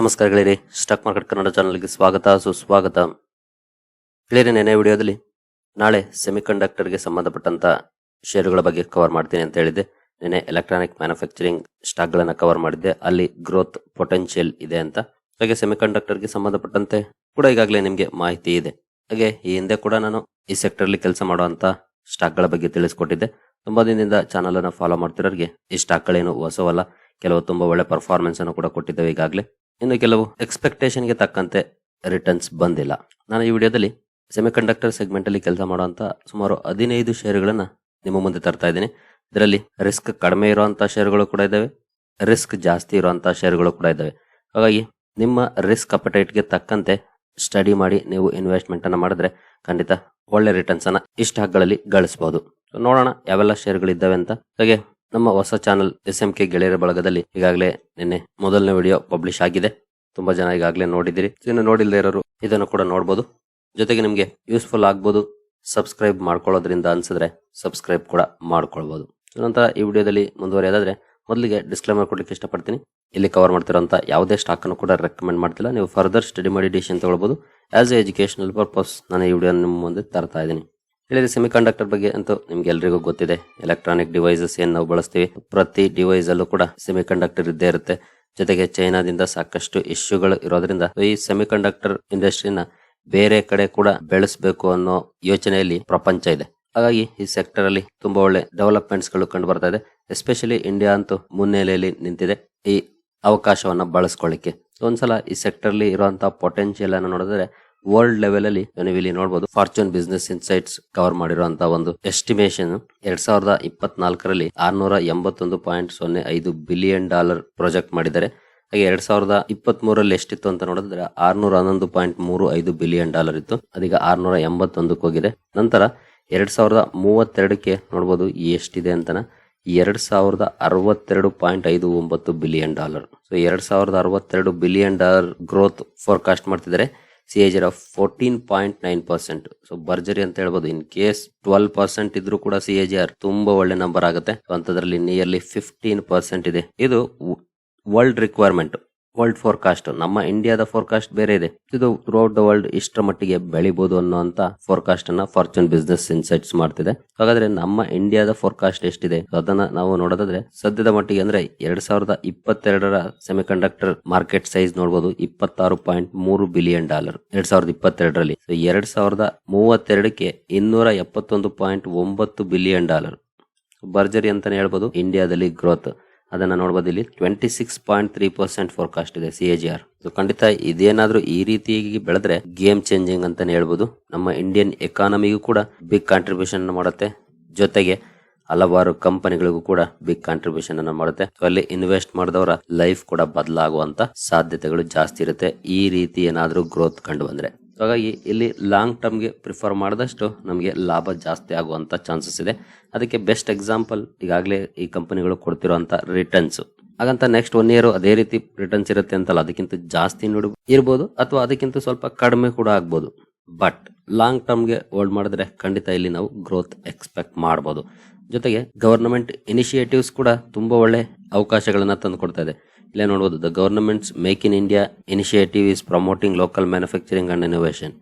ನಮಸ್ಕಾರ stock market Kannada ಚಾನಲ್ಗೆ ಸ್ವಾಗತ, ಸುಸ್ವಾಗತ. ಗೆಳೆಯರಿ ನೆನೆ ವಿಡಿಯೋದಲ್ಲಿ ನಾಳೆ ಸೆಮಿಕಂಡಕ್ಟರ್ಗೆ ಸಂಬಂಧಪಟ್ಟಂತ ಷೇರುಗಳ ಬಗ್ಗೆ ಕವರ್ ಮಾಡ್ತೀನಿ ಅಂತ ಹೇಳಿದೆ ನೆನೆ ಎಲೆಕ್ಟ್ರಾನಿಕ್ ಮ್ಯಾನುಫ್ಯಾಕ್ಚರಿಂಗ್ ಸ್ಟಾಕ್ ಗಳನ್ನ ಕವರ್ ಮಾಡಿದ್ದೆ. ಅಲ್ಲಿ ಗ್ರೋತ್ ಪೊಟೆನ್ಷಿಯಲ್ ಇದೆ ಅಂತ. ಹಾಗೆ ಸೆಮಿಕಂಡಕ್ಟರ್ಗೆ ಸಂಬಂಧಪಟ್ಟಂತೆ ಕೂಡ ಈಗಾಗಲೇ ನಿಮಗೆ ಮಾಹಿತಿ ಇದೆ. ಹಾಗೆ ಈ ಹಿಂದೆ ಕೂಡ ನಾನು ಈ ಸೆಕ್ಟರ್ ಅಲ್ಲಿ ಕೆಲಸ ಮಾಡುವಂತ ಸ್ಟಾಕ್ಗಳ ಬಗ್ಗೆ ತಿಳಿಸ್ಕೊಟ್ಟಿದ್ದೆ. ತುಂಬಾ ದಿನದಿಂದ ಚಾನಲ್ ಅನ್ನ ಫಾಲೋ ಮಾಡ್ತಿರೋರಿಗೆ ಈ ಸ್ಟಾಕ್ ಗಳೇನು ಹೊಸವಲ್ಲ, ಕೆಲವು ತುಂಬಾ ಒಳ್ಳೆ ಪರ್ಫಾರ್ಮೆನ್ಸ್ ಅನ್ನು ಕೂಡ ಕೊಟ್ಟಿದ್ದೇವೆ ಈಗಾಗಲೇ. ಇನ್ನು ಕೆಲವು ಎಕ್ಸ್ಪೆಕ್ಟೇಷನ್ಗೆ ತಕ್ಕಂತೆ ರಿಟರ್ನ್ಸ್ ಬಂದಿಲ್ಲ. ನಾನು ಈ ವಿಡಿಯೋದಲ್ಲಿ ಸೆಮಿಕಂಡಕ್ಟರ್ ಸೆಗ್ಮೆಂಟ್ ಅಲ್ಲಿ ಕೆಲಸ ಮಾಡುವಂಥ ಸುಮಾರು ಹದಿನೈದು ಷೇರುಗಳನ್ನು ನಿಮ್ಮ ಮುಂದೆ ತರ್ತಾ ಇದ್ದೀನಿ. ಇದರಲ್ಲಿ ರಿಸ್ಕ್ ಕಡಿಮೆ ಇರುವಂಥ ಷೇರುಗಳು ಕೂಡ ಇದ್ದಾವೆ ರಿಸ್ಕ್ ಜಾಸ್ತಿ ಇರುವಂಥ ಷೇರುಗಳು ಕೂಡ ಇದ್ದಾವೆ. ಹಾಗಾಗಿ ನಿಮ್ಮ ರಿಸ್ಕ್ ಅಪಟೈಟ್ಗೆ ತಕ್ಕಂತೆ ಸ್ಟಡಿ ಮಾಡಿ ನೀವು ಇನ್ವೆಸ್ಟ್ಮೆಂಟನ್ನು ಮಾಡಿದ್ರೆ ಖಂಡಿತ ಒಳ್ಳೆ ರಿಟರ್ನ್ಸನ್ನು ಇಷ್ಟು ಈ ಗಳಿಸ್ಬೋದು. ನೋಡೋಣ ಯಾವೆಲ್ಲ ಷೇರುಗಳಿದ್ದಾವೆ ಅಂತ. ಹಾಗೆ ನಮ್ಮ ಹೊಸ ಚಾನಲ್ ಎಸ್ ಎಂ ಕೆ ಗೆಳೆಯರ ಬಳಗದಲ್ಲಿ ಈಗಾಗಲೇ ನಿನ್ನೆ ಮೊದಲನೇ ವಿಡಿಯೋ ಪಬ್ಲಿಷ್ ಆಗಿದೆ. ತುಂಬಾ ಜನ ಈಗಾಗಲೇ ನೋಡಿದಿರಿ ಇನ್ನು ನೋಡಿಲ್ಲದೆ ಇರೋರು ಇದನ್ನು ಕೂಡ ನೋಡಬಹುದು ಜೊತೆಗೆ ನಿಮಗೆ ಯೂಸ್ಫುಲ್ ಆಗ್ಬೋದು. ಸಬ್ಸ್ಕ್ರೈಬ್ ಮಾಡ್ಕೊಳ್ಳೋದ್ರಿಂದ ಅನ್ಸಿದ್ರೆ ಸಬ್ಸ್ಕ್ರೈಬ್ ಕೂಡ ಮಾಡ್ಕೊಳ್ಬಹುದು ನಂತರ ಈ ವಿಡಿಯೋದಲ್ಲಿ ಮುಂದುವರಿಯೋದಾದ್ರೆ ಮೊದಲಿಗೆ ಡಿಸ್ಕ್ಲೇಮರ್ ಕೊಡ್ಲಿಕ್ಕೆ ಇಷ್ಟಪಡ್ತೀನಿ. ಇಲ್ಲಿ ಕವರ್ ಮಾಡ್ತಿರೋಂಥ ಯಾವುದೇ ಸ್ಟಾಕ್ ಅನ್ನು ಕೂಡ ರೆಕಮೆಂಡ್ ಮಾಡ್ತಿಲ್ಲ. ನೀವು ಫರ್ದರ್ ಸ್ಟಡಿ ಮಾಡಿ ಡಿಸಿಷನ್ ತಗೊಳ್ಬಹುದು ಆಸ್ ಎ ಎಜುಕೇಶನಲ್ ಪರ್ಪಸ್ ನಾನು ಈ ವಿಡಿಯೋ ನಿಮ್ಮ ಮುಂದೆ ತರ್ತಾ ಇದ್ದೀನಿ. ಹೇಳಿದ್ರೆ ಸೆಮಿಕಂಡಕ್ಟರ್ ಬಗ್ಗೆ ಅಂತೂ ನಿಮ್ಗೆ ಎಲ್ರಿಗೂ ಗೊತ್ತಿದೆ. ಎಲೆಕ್ಟ್ರಾನಿಕ್ ಡಿವೈಸಸ್ ಏನ್ ನಾವು ಬಳಸ್ತೀವಿ. ಪ್ರತಿ ಡಿವೈಸ್ ಅಲ್ಲೂ ಕೂಡ ಸೆಮಿಕಂಡಕ್ಟರ್ ಇದ್ದೇ ಇರುತ್ತೆ. ಜೊತೆಗೆ ಚೈನಾದಿಂದ ಸಾಕಷ್ಟು ಇಶ್ಯೂಗಳು ಇರೋದ್ರಿಂದ ಈ ಸೆಮಿಕಂಡಕ್ಟರ್ ಇಂಡಸ್ಟ್ರಿನ ಬೇರೆ ಕಡೆ ಕೂಡ ಬೆಳೆಸಬೇಕು ಅನ್ನೋ ಯೋಚನೆಯಲ್ಲಿ ಪ್ರಪಂಚ ಇದೆ. ಹಾಗಾಗಿ ಈ ಸೆಕ್ಟರ್ ಅಲ್ಲಿ ತುಂಬಾ ಒಳ್ಳೆ ಡೆವಲಪ್ಮೆಂಟ್ಸ್ಗಳು ಕಂಡು ಇದೆ. ಎಸ್ಪೆಷಲಿ ಇಂಡಿಯಾ ಅಂತೂ ಮುನ್ನೆಲೆಯಲ್ಲಿ ನಿಂತಿದೆ ಈ ಅವಕಾಶವನ್ನ ಬಳಸ್ಕೊಳ್ಳಿಕ್ಕೆ. ಒಂದ್ಸಲ ಈ ಸೆಕ್ಟರ್ ಅಲ್ಲಿ ಇರುವಂತಹ ಪೊಟೆನ್ಶಿಯಲ್ ಅನ್ನು ನೋಡಿದ್ರೆ ವರ್ಲ್ಡ್ ಲೆವೆಲ್ ಅಲ್ಲಿ ನೀವು ಇಲ್ಲಿ ನೋಡಬಹುದು ಫಾರ್ಚೂನ್ ಬಿಸ್ನೆಸ್ ಇನ್ಸೈಟ್ಸ್ ಕವರ್ ಮಾಡಿರುವಂತಹ ಒಂದು ಎಸ್ಟಿಮೇಷನ್ ಎರಡ್ ಸಾವಿರದ ಇಪ್ಪತ್ನಾಲ್ಕರಲ್ಲಿ ಆರ್ನೂರ ಎಂಬತ್ತೊಂದು ಪಾಯಿಂಟ್ ಸೊನ್ನೆ ಐದು ಬಿಲಿಯನ್ ಡಾಲರ್ ಪ್ರಾಜೆಕ್ಟ್ ಮಾಡಿದ್ದಾರೆ. ಹಾಗೆ ಎರಡ್ ಸಾವಿರದ ಇಪ್ಪತ್ತ್ ಮೂರಲ್ಲಿ ಎಷ್ಟಿತ್ತು ಅಂತ ನೋಡಿದ್ರೆ ಆರ್ನೂರ ಹನ್ನೊಂದು ಪಾಯಿಂಟ್ ಮೂರು ಐದು ಬಿಲಿಯನ್ ಡಾಲರ್ ಇತ್ತು. ಅದೀಗ ಆರ್ನೂರ ಎಂಬತ್ತೊಂದಕ್ಕೆ ಹೋಗಿದೆ. ನಂತರ ಎರಡ್ ಸಾವಿರದ ಮೂವತ್ತೆರಡಕ್ಕೆ ನೋಡಬಹುದು ಎಷ್ಟಿದೆ ಅಂತನ. ಎರಡ್ ಸಾವಿರದ ಅರವತ್ತೆರಡು ಪಾಯಿಂಟ್ ಐದು ಒಂಬತ್ತು ಬಿಲಿಯನ್ ಡಾಲರ್ ಸೊ ಎರಡ್ ಸಾವಿರದ ಅರವತ್ತೆರಡು ಬಿಲಿಯನ್ ಡಾಲರ್ ಗ್ರೋತ್ ಫೋರ್ಕಾಸ್ಟ್ ಮಾಡ್ತಿದ್ದಾರೆ. CAGR of fourteen point nine percent so ಬರ್ಜರಿ ಅಂತ ಹೇಳ್ಬೋದು. ಇನ್ ಕೇಸ್ ಟ್ವೆಲ್ ಪರ್ಸೆಂಟ್ ಇದ್ರೂ ಕೂಡ ಸಿ ಎ ಜಿ ಆರ್ ತುಂಬಾ ಒಳ್ಳೆ ನಂಬರ್ ಆಗುತ್ತೆ. ಅಂತದ್ರಲ್ಲಿ ನಿಯರ್ಲಿ ಫಿಫ್ಟೀನ್ ಪರ್ಸೆಂಟ್ ಇದೆ. ಇದು ವರ್ಲ್ಡ್ ರಿಕ್ವೈರ್ಮೆಂಟ್ ವರ್ಲ್ಡ್ ಫೋರ್ಕಾಸ್ಟ್ ನಮ್ಮ ಇಂಡಿಯಾದ ಫೋರ್ಕಾಸ್ಟ್ ಬೇರೆ ಇದೆ. ಇದು ಥ್ರೂಔಟ್ ದ ವರ್ಲ್ಡ್ ಇಷ್ಟರ ಮಟ್ಟಿಗೆ ಬೆಳಿಬಹುದು ಅನ್ನುವಂತ ಫೋರ್ಕಾಸ್ಟ್ ಅನ್ನ ಫಾರ್ಚೂನ್ ಬಿಸ್ನೆಸ್ ಇನ್ಸೈಟ್ಸ್ ಮಾಡ್ತಿದೆ. ಹಾಗಾದ್ರೆ ನಮ್ಮ ಇಂಡಿಯಾದ ಫೋರ್ಕಾಸ್ಟ್ ಎಷ್ಟಿದೆ? ಅದನ್ನ ನಾವು ನೋಡೋದಾದ್ರೆ, ಸದ್ಯದ ಮಟ್ಟಿಗೆ ಅಂದ್ರೆ ಎರಡ್ ಸಾವಿರದ ಇಪ್ಪತ್ತೆರಡರ ಸೆಮಿಕಂಡಕ್ಟರ್ ಮಾರ್ಕೆಟ್ ಸೈಜ್ ನೋಡಬಹುದು ಇಪ್ಪತ್ತಾರು ಪಾಯಿಂಟ್ ಮೂರು ಬಿಲಿಯನ್ ಡಾಲರ್ ಎರಡ್ ಸಾವಿರದ ಇಪ್ಪತ್ತೆರಡರಲ್ಲಿ. ಎರಡ್ ಸಾವಿರದ ಮೂವತ್ತೆರಡಕ್ಕೆ ಇನ್ನೂರ ಎಪ್ಪತ್ತೊಂದು ಪಾಯಿಂಟ್ ಒಂಬತ್ತು ಬಿಲಿಯನ್ ಡಾಲರ್ ಭರ್ಜರಿ ಅಂತಾನೆ ಹೇಳ್ಬೋದು ಇಂಡಿಯಾದಲ್ಲಿ ಗ್ರೋತ್ ಅದನ್ನ ನೋಡಬಹುದು ಇಲ್ಲಿ twenty six point three percent forecast ಇದೆ ಸಿ ಎ ಜಿ ಆರ್ ಖಂಡಿತ ಇದೇನಾದರೂ ಈ ರೀತಿಯಾಗಿ ಬೆಳೆದ್ರೆ ಗೇಮ್ ಚೇಂಜಿಂಗ್ ಅಂತಾನೆ ಹೇಳ್ಬೋದು. ನಮ್ಮ ಇಂಡಿಯನ್ ಎಕಾನಮಿಗೂ ಕೂಡ ಬಿಗ್ ಕಾಂಟ್ರಿಬ್ಯೂಷನ್ ಮಾಡುತ್ತೆ. ಜೊತೆಗೆ ಹಲವಾರು ಕಂಪನಿಗಳಿಗೂ ಕೂಡ ಬಿಗ್ ಕಾಂಟ್ರಿಬ್ಯೂಷನ್ ಅನ್ನು ಮಾಡುತ್ತೆ. ಅಲ್ಲಿ ಇನ್ವೆಸ್ಟ್ ಮಾಡಿದವರ ಲೈಫ್ ಕೂಡ ಬದಲಾಗುವಂತ ಸಾಧ್ಯತೆಗಳು ಜಾಸ್ತಿ ಇರುತ್ತೆ. ಈ ರೀತಿ ಏನಾದರೂ ಗ್ರೋತ್ ಕಂಡು ಬಂದ್ರೆ. ಹಾಗಾಗಿ ಇಲ್ಲಿ ಲಾಂಗ್ ಟರ್ಮ್ಗೆ ಪ್ರಿಫರ್ ಮಾಡಿದಷ್ಟು ನಮಗೆ ಲಾಭ ಜಾಸ್ತಿ ಆಗುವಂಥ ಚಾನ್ಸಸ್ ಇದೆ. ಅದಕ್ಕೆ ಬೆಸ್ಟ್ ಎಕ್ಸಾಂಪಲ್ ಈಗಾಗಲೇ ಈ ಕಂಪನಿಗಳು ಕೊಡ್ತಿರುವಂಥ ರಿಟರ್ನ್ಸ್ ಹಾಗಂತ ನೆಕ್ಸ್ಟ್ ಒನ್ ಇಯರ್ ಅದೇ ರೀತಿ ರಿಟರ್ನ್ಸ್ ಇರುತ್ತೆ ಅಂತಲ್ಲ, ಅದಕ್ಕಿಂತ ಜಾಸ್ತಿ ಇರ್ಬೋದು ಅಥವಾ ಅದಕ್ಕಿಂತ ಸ್ವಲ್ಪ ಕಡಿಮೆ ಕೂಡ ಆಗ್ಬೋದು. ಬಟ್ ಲಾಂಗ್ ಟರ್ಮ್ಗೆ ಹೋಲ್ಡ್ ಮಾಡಿದ್ರೆ ಖಂಡಿತ ಇಲ್ಲಿ ನಾವು ಗ್ರೋತ್ ಎಕ್ಸ್ಪೆಕ್ಟ್ ಮಾಡ್ಬೋದು. ಜೊತೆಗೆ ಗವರ್ನಮೆಂಟ್ ಇನಿಷಿಯೇಟಿವ್ಸ್ ಕೂಡ ತುಂಬಾ ಒಳ್ಳೆ ಅವಕಾಶಗಳನ್ನ ತಂದು ಕೊಡ್ತಾ ಇದೆ. ಇಲ್ಲೇ ನೋಡಬಹುದು the government's make in India initiative is promoting local manufacturing and innovation